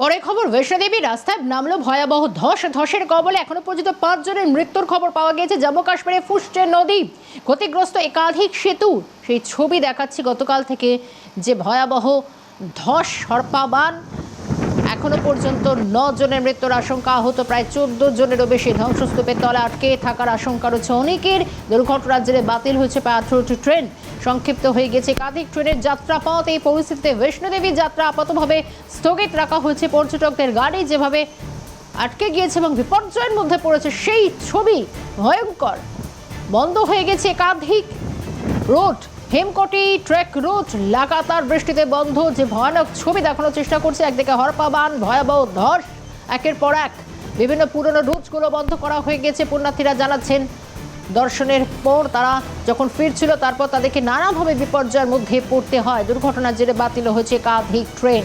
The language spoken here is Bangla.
পরে খবর, বৈষ্ণদেবী রাস্তায় নামলো ভয়াবহ ধস। ধসের কবলে এখনও পর্যন্ত পাঁচজনের মৃত্যুর খবর পাওয়া গেছে জম্মু কাশ্মীরে ফুসছে নদী ক্ষতিগ্রস্ত একাধিক সেতু। সেই ছবি দেখাচ্ছি গতকাল থেকে যে ভয়াবহ ধস, সর্পাবান এখনও পর্যন্ত ন জনের মৃত্যুর আশঙ্কা, আহত প্রায় চোদ্দ জনেরও বেশি ধ্বংসস্তূপের তলে আটকে থাকার আশঙ্কা রয়েছে অনেকের। দুর্ঘটনার জেরে বাতিল হয়েছে প্রায় আঠারোটি ট্রেন। সংক্ষিপ্ত হয়ে গেছে একাধিক ট্রেনের যাত্রা যাত্রাপথ। এই পরিস্থিতিতে বৈষ্ণোদেবী যাত্রা আপাতভাবে স্থগিত রাখা হয়েছে। পর্যটকদের গাড়ি যেভাবে আটকে গিয়েছে এবং বিপর্যয়ের মধ্যে পড়েছে, সেই ছবি ভয়ঙ্কর। বন্ধ হয়ে গেছে একাধিক রোড। হেমকটি ট্রেক রুট লাগাতার বৃষ্টিতে বন্ধ, যে ভয়ানক ছবি দেখানোর চেষ্টা করছে একদিকে হরপাবান ভয়াবহ ধস, একের পর এক বিভিন্ন পুরনো রুটসগুলো বন্ধ করা হয়ে গেছে, পুণ্যার্থীরা জানাচ্ছেন। দর্শনের পর তারা যখন ফিরছিল, তারপর তাদেরকে নানাভাবে বিপর্যয়ের মধ্যে পড়তে হয়। দুর্ঘটনার জেরে বাতিল হয়েছে একাধিক ট্রেন।